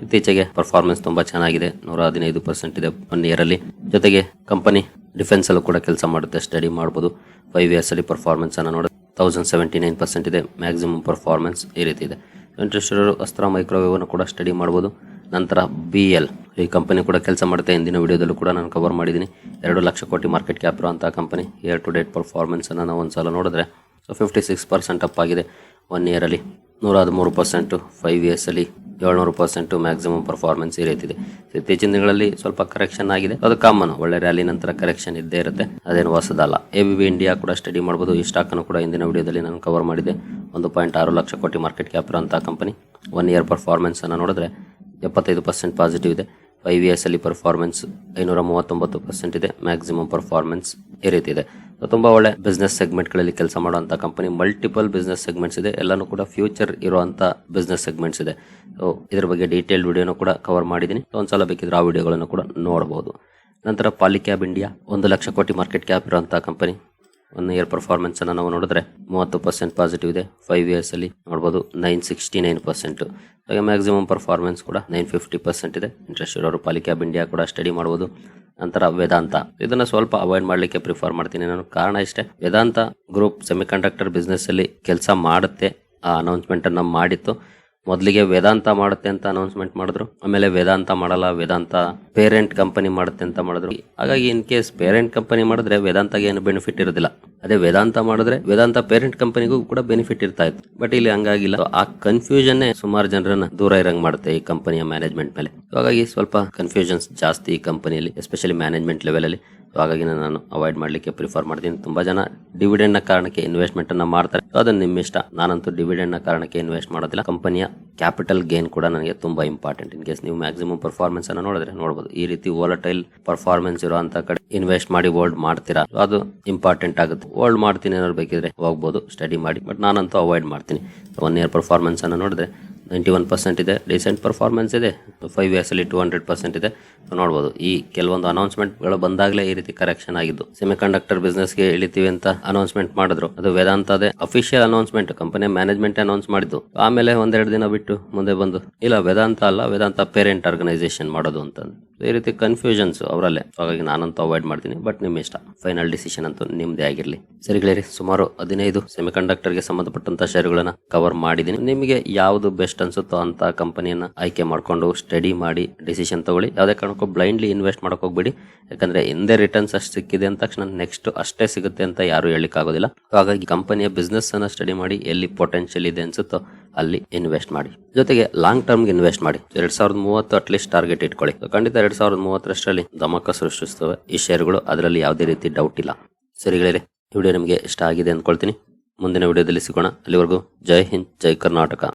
ಇತ್ತೀಚೆಗೆ ಪರ್ಫಾರ್ಮೆನ್ಸ್ ತುಂಬಾ ಚೆನ್ನಾಗಿದೆ. ನೂರ ಹದಿನೈದು ಪರ್ಸೆಂಟ್ ಇದೆ ಒನ್ ಇಯರ್ ಅಲ್ಲಿ. ಜೊತೆಗೆ ಕಂಪನಿ ಡಿಫೆನ್ಸ್ ಅಲ್ಲೂ ಕೂಡ ಕೆಲಸ ಮಾಡುತ್ತೆ ಸ್ಟಡಿ ಮಾಡಬಹುದು ಫೈವ್ ಇಯರ್ಸ್ ಅಲ್ಲಿ ಪರ್ಫಾರ್ಮೆನ್ಸ್ ಅನ್ನು ನೋಡಿ ತೌಸಂಡ್ ಸೆವೆಂಟಿ ನೈನ್ ಪರ್ಸೆಂಟ್ ಇದೆ ಮ್ಯಾಕ್ಸಿಮಮ್ ಪರ್ಫಾರ್ಮೆನ್ಸ್ ಈ ರೀತಿ ಇದೆ. ಇಂಟ್ರೆಸ್ಟ್ ಇರೋರು ಅಸ್ತ್ರ ಮೈಕ್ರೋವೇವ್ ಅನ್ನು ಕೂಡ ಸ್ಟಡಿ ಮಾಡಬಹುದು ನಂತರ ಬಿ ಎಲ್ ಈ ಕಂಪನಿ ಕೂಡ ಕೆಲಸ ಮಾಡುತ್ತೆ. ಹಿಂದಿನ ವಿಡಿಯೋದಲ್ಲೂ ಕೂಡ ನಾನು ಕವರ್ ಮಾಡಿದ್ದೀನಿ. ಎರಡು ಲಕ್ಷ ಕೋಟಿ ಮಾರ್ಕೆಟ್ ಕ್ಯಾಪ್ ಇರುವಂತಹ company year to date performance ಅನ್ನು ನಾವು ಒಂದ್ಸಲ ನೋಡಿದ್ರೆ so fifty six percent up ಆಗಿದೆ ಒನ್ ಅಲ್ಲಿ ನೂರ ಹದಿಮೂರು ಪರ್ಸೆಂಟು ಫೈವ್ ಇಯರ್ಸ್ ಅಲ್ಲಿ ಏಳ್ನೂರು ಪರ್ಸೆಂಟು ಮ್ಯಾಕ್ಸಿಮಮ್ ಪರ್ಫಾರ್ಮೆನ್ಸ್ ಈ ಇದೆ ಇತ್ತೀಚಿನ ದಿನಗಳಲ್ಲಿ ಸ್ವಲ್ಪ ಕರೆಕ್ಷನ್ ಆಗಿದೆ. ಅದು ಕಾಮನ್ ಒಳ್ಳೆ ರ್ಯಾಲಿ ನಂತರ ಕರೆಕ್ಷನ್ ಇದ್ದೇ ಇರುತ್ತೆ. ಅದೇನು ಹೊಸದಲ್ಲ. ಎ ಬಿ ಇಂಡಿಯಾ ಕೂಡ ಸ್ಟಡಿ ಮಾಡಬಹುದು ಈ ಸ್ಟಾಕ್ ಅನ್ನು ಕೂಡ ಇಂದಿನ ವಿಡಿಯೋದಲ್ಲಿ ನಾನು ಕವರ್ ಮಾಡಿದೆ ಒಂದು ಪಾಯಿಂಟ್ ಆರು ಲಕ್ಷ ಕೋಟಿ ಮಾರ್ಕೆಟ್ ಕ್ಯಾಪ್ ಇರುವಂತಹ ಕಂಪನಿ ಒನ್ ಇಯರ್ ಪರ್ಫಾರ್ಮೆನ್ಸ್ ಅನ್ನು ನೋಡಿದ್ರೆ ಎಪ್ಪತ್ತೈದು ಪರ್ಸೆಂಟ್ ಪಾಸಿಟಿವ್ ಇದೆ. ಫೈವ್ ಇಯರ್ಸ್ ಅಲ್ಲಿ ಪರ್ಫಾರ್ಮೆನ್ಸ್ ಐನೂರ ಮೂವತ್ತೊಂಬತ್ತು ಪರ್ಸೆಂಟ್ ಇದೆ. ಮ್ಯಾಕ್ಸಿಮಮ್ ಪರ್ಫಾರ್ಮೆನ್ಸ್ ಈ ರೀತಿ ತುಂಬಾ ಒಳ್ಳೆ ಬಿಸ್ನೆಸ್ ಸೆಗ್ಮೆಂಟ್ಗಳಲ್ಲಿ ಕೆಲಸ ಮಾಡುವಂತ ಕಂಪನಿ ಮಲ್ಟಿಪಲ್ ಬಿಸ್ನೆಸ್ ಸೆಗ್ಮೆಂಟ್ಸ್ ಇದೆ. ಎಲ್ಲಾನು ಕೂಡ ಫ್ಯೂಚರ್ ಇರುವಂತ ಬಿಸ್ನೆಸ್ ಸೆಗ್ಮೆಂಟ್ಸ್ ಇದೆ. ಇದ್ರ ಬಗ್ಗೆ ಡೀಟೇಲ್ ವಿಡಿಯೋನು ಕೂಡ ಕವರ್ ಮಾಡಿದ್ದೀನಿ. ಒಂದ್ಸಲ ಬೇಕಿದ್ರೆ ಆ ವಿಡಿಯೋಗಳನ್ನು ಕೂಡ ನೋಡಬಹುದು ನಂತರ ಪಾಲಿಕ್ಯಾಬ್ ಇಂಡಿಯಾ ಒಂದು ಲಕ್ಷ ಕೋಟಿ ಮಾರ್ಕೆಟ್ ಕ್ಯಾಪ್ ಇರುವಂತಹ ಕಂಪನಿ ಒನ್ ಇಯರ್ ಪರ್ಫಾರ್ಮೆನ್ಸ್ ಅನ್ನು ನಾವು ನೋಡಿದ್ರೆ ಮೂವತ್ತು ಪರ್ಸೆಂಟ್ ಪಾಸಿಟಿವ್ ಇದೆ. ಫೈವ್ ಇಯರ್ಸ್ ಅಲ್ಲಿ ನೋಡಬಹುದು ನೈನ್ ಸಿಕ್ಸ್ಟಿ ನೈನ್ ಪರ್ಸೆಂಟ್ ಹಾಗೆ ಮ್ಯಾಕ್ಸಿಮಮ್ ಪರ್ಫಾರ್ಮೆನ್ಸ್ ಕೂಡ ನೈನ್ ಫಿಫ್ಟಿ ಪರ್ಸೆಂಟ್ ಇದೆ. ಇಂಟ್ರೆಸ್ಟ್ ಇರೋರು ಪಾಲಿಕ್ಯಾಬ್ ಇಂಡಿಯಾ ಕೂಡ ಸ್ಟಡಿ ಮಾಡಬಹುದು ನಂತರ ವೇದಾಂತ. ಇದನ್ನ ಸ್ವಲ್ಪ ಅವಾಯ್ಡ್ ಮಾಡ್ಲಿಕ್ಕೆ ಪ್ರಿಫರ್ ಮಾಡ್ತೀನಿ ನಾನು. ಕಾರಣ ಇಷ್ಟೇ, ವೇದಾಂತ ಗ್ರೂಪ್ ಸೆಮಿಕಂಡಕ್ಟರ್ ಬಿಸ್ನೆಸ್ ಅಲ್ಲಿ ಕೆಲಸ ಮಾಡುತ್ತೆ, ಆ ಅನೌನ್ಸ್ಮೆಂಟ್ ಅನ್ನ ಮಾಡಿತ್ತು. ಮೊದಲಿಗೆ ವೇದಾಂತ ಮಾಡುತ್ತೆ ಅಂತ ಅನೌನ್ಸ್ಮೆಂಟ್ ಮಾಡಿದ್ರು, ಆಮೇಲೆ ವೇದಾಂತ ಮಾಡಲ್ಲ, ವೇದಾಂತ ಪೇರೆಂಟ್ ಕಂಪನಿ ಮಾಡುತ್ತೆ ಅಂತ ಮಾಡಿದ್ರು. ಹಾಗಾಗಿ ಇನ್ ಕೇಸ್ ಪೇರೆಂಟ್ ಕಂಪನಿ ಮಾಡಿದ್ರೆ ವೇದಾಂತಗೆ ಏನು ಬೆನಿಫಿಟ್ ಇರೋದಿಲ್ಲ. ಅದೇ ವೇದಾಂತ ಮಾಡಿದ್ರೆ ವೇದಾಂತ ಪೇರೆಂಟ್ ಕಂಪನಿಗೂ ಕೂಡ ಬೆನಿಫಿಟ್ ಇರ್ತಾ ಇತ್ತು. ಬಟ್ ಇಲ್ಲಿ ಹಂಗಾಗಿಲ್ಲ. ಆ ಕನ್ಫ್ಯೂಷನ್ ಸುಮಾರು ಜನರನ್ನ ದೂರ ಇರಂಗ್ ಮಾಡುತ್ತೆ ಈ ಕಂಪನಿಯ ಮ್ಯಾನೇಜ್ಮೆಂಟ್ ಮೇಲೆ. ಹಾಗಾಗಿ ಸ್ವಲ್ಪ ಕನ್ಫ್ಯೂಷನ್ಸ್ ಜಾಸ್ತಿ ಈ ಕಂಪನಿಯಲ್ಲಿ ಎಸ್ಪೆಷಲಿ ಮ್ಯಾನೇಜ್ಮೆಂಟ್ ಲೆವೆಲಲ್ಲಿ ಹಾಗಾಗಿ ನಾನು ಅವಾಯ್ಡ್ ಮಾಡಲಿಕ್ಕೆ ಪ್ರಿಫರ್ ಮಾಡ್ತೀನಿ. ತುಂಬಾ ಜನ ಡಿವಿಡೆಂಡ್ನ ಕಾರಣಕ್ಕೆ ಇನ್ವೆಸ್ಟ್ಮೆಂಟ್ ಅನ್ನ ಮಾಡ್ತಾರೆ. ಅದು ಅದನ್ನ ನಿಮ್ಮ ಇಷ್ಟ. ನಾನಂತೂ ಡಿವಿಡೆಂಡ್ನ ಕಾರಣಕ್ಕೆ ಇನ್ವೆಸ್ಟ್ ಮಾಡೋದಿಲ್ಲ. ಕಂಪನಿಯ ಕ್ಯಾಪಿಟಲ್ ಗೇನ್ ಕೂಡ ನನಗೆ ತುಂಬಾ ಇಂಪಾರ್ಟೆಂಟ್ ಇನ್ ಕೇಸ್ ನೀವು ಮ್ಯಾಕ್ಸಿಮಮ್ ಪರ್ಫಾರ್ಮೆನ್ಸ್ ಅನ್ನು ನೋಡಿದ್ರೆ ನೋಡಬಹುದು ಈ ರೀತಿ ವೋಲಟೈಲ್ ಪರ್ಫಾರ್ಮೆನ್ಸ್ ಇರುವಂತ ಕಡೆ ಇನ್ವೆಸ್ಟ್ ಮಾಡಿ ಹೋಲ್ಡ್ ಮಾಡ್ತೀರಾ? ಅದು ಇಂಪಾರ್ಟೆಂಟ್ ಆಗುತ್ತೆ. ಹೋಲ್ಡ್ ಮಾಡ್ತೀನಿ ಏನಾದ್ರು ಬೇಕಿದ್ರೆ ಹೋಗ್ಬೋದು ಸ್ಟಡಿ ಮಾಡಿ. ಬಟ್ ನಾನಂತೂ ಅವಾಯ್ಡ್ ಮಾಡ್ತೀನಿ. ಒನ್ ಇಯರ್ ಪರ್ಫಾರ್ಮೆನ್ಸ್ ಅನ್ನು ನೋಡಿದ್ರೆ ನೈಂಟಿ ಒನ್ ಪರ್ಸೆಂಟ್ ಇದೆ. ಡಿಸೆಂಟ್ ಪರ್ಫಾರ್ಮೆನ್ಸ್ ಇದೆ. ಫೈವ್ ಇಯರ್ಸಲ್ಲಿ ಟು ಹಂಡ್ರೆಡ್ ಪರ್ಸೆಂಟ್ ಇದೆ. ನೋಡ್ಬೋದು. ಈ ಕೆಲವೊಂದು ಅನೌನ್ಸ್ಮೆಂಟ್ಗಳು ಬಂದಾಗಲೇ ಈ ರೀತಿ ಕರೆಕ್ಷನ್ ಆಗಿದ್ದು. ಸೆಮಿ ಕಂಡಕ್ಟರ್ಗೆ ಇಳಿತೀವಿ ಅಂತ ಅನೌನ್ಸ್ಮೆಂಟ್ ಮಾಡಿದ್ರು. ಅದು ವೇದಾಂತ ಅದೇ. Official announcement company management announce ಮಾಡಿದ್ದು. ಆಮೇಲೆ ಒಂದೆರಡು ದಿನ ಬಿಟ್ಟು ಮುಂದೆ ಬಂದು, ಇಲ್ಲ, ವೇದಾಂತ ಅಲ್ಲ, ವೇದಾಂತ ಪೇರೆಂಟ್ ಆರ್ಗನೈಸೇಷನ್ ಮಾಡೋದು ಅಂತ ಈ ರೀತಿ ಕನ್ಫ್ಯೂಷನ್ಸ್ ಅವರಲ್ಲೇ. ಹಾಗಾಗಿ ನಾನಂತೂ ಅವಾಯ್ಡ್ ಮಾಡ್ತೀನಿ. ಬಟ್ ನಿಮ್ಮ ಇಷ್ಟ. ಫೈನಲ್ ಡಿಸಿಷನ್ ಅಂತೂ ನಿಮ್ದೇ ಆಗಿರಲಿ. ಸರಿ ಗೆಳೆಯರಿ, ಸುಮಾರು ಹದಿನೈದು ಸೆಮಿ ಗೆ ಸಂಬಂಧಪಟ್ಟಂತ ಶೇರುಗಳನ್ನ ಕವರ್ ಮಾಡಿದ್ದೀನಿ. ನಿಮಗೆ ಯಾವುದು ಬೆಸ್ಟ್ ಅನ್ಸುತ್ತೋ ಅಂತ ಕಂಪನಿಯನ್ನ ಆಯ್ಕೆ ಮಾಡ್ಕೊಂಡು ಸ್ಟಡಿ ಮಾಡಿ ಡಿಸಿಷನ್ ತಗೊಳ್ಳಿ. ಯಾವುದೇ ಕಾರಣಕ್ಕೂ ಬ್ಲೈಂಡ್ಲಿ ಇನ್ವೆಸ್ಟ್ ಮಾಡಕ್ ಹೋಗ್ಬೇಡಿ. ಯಾಕಂದ್ರೆ ಹಿಂದೆ ರಿಟರ್ನ್ಸ್ ಅಷ್ಟು ಸಿಕ್ಕಿದೆ ಅಂತ ತಕ್ಷಣ ನೆಕ್ಸ್ಟ್ ಅಷ್ಟೇ ಸಿಗುತ್ತೆ ಅಂತ ಯಾರು ಹೇಳಿಕ್ ಆಗೋದಿಲ್ಲ ಹಾಗಾಗಿ ಕಂಪನಿಯ ಬಿಸ್ನೆಸ್ ಅನ್ನ ಸ್ಟಡಿ ಮಾಡಿ ಎಲ್ಲಿ ಪೊಟೆನ್ಷಿಯಲ್ ಇದೆ ಅನ್ಸುತ್ತೋ ಅಲ್ಲಿ ಇನ್ವೆಸ್ಟ್ ಮಾಡಿ. ಜೊತೆಗೆ ಲಾಂಗ್ ಟರ್ಮ್ಗೆ ಇನ್ವೆಸ್ಟ್ ಮಾಡಿ. ಎರಡ್ ಸಾವಿರದ ಮೂವತ್ತು ಅಟ್ಲೀಸ್ಟ್ ಟಾರ್ಗೆಟ್ ಇಟ್ಕೊಳ್ಳಿ. ಖಂಡಿತ ಎರಡ್ ಸಾವಿರದ ಮೂವತ್ತರಷ್ಟರಲ್ಲಿ ಧಮಕ ಸೃಷ್ಟಿಸ್ತವೆ. ಈ ಶೇರ್ಗಳು ಅದರಲ್ಲಿ ಯಾವುದೇ ರೀತಿ ಡೌಟ್ ಇಲ್ಲ. ಸರಿಗಳೇ ವಿಡಿಯೋ ನಿಮಗೆ ಇಷ್ಟ ಆಗಿದೆ ಅಂದ್ಕೊಳ್ತೀನಿ. ಮುಂದಿನ ವಿಡಿಯೋದಲ್ಲಿ ಸಿಗೋಣ. ಅಲ್ಲಿವರೆಗೂ ಜೈ ಹಿಂದ್, ಜೈ ಕರ್ನಾಟಕ.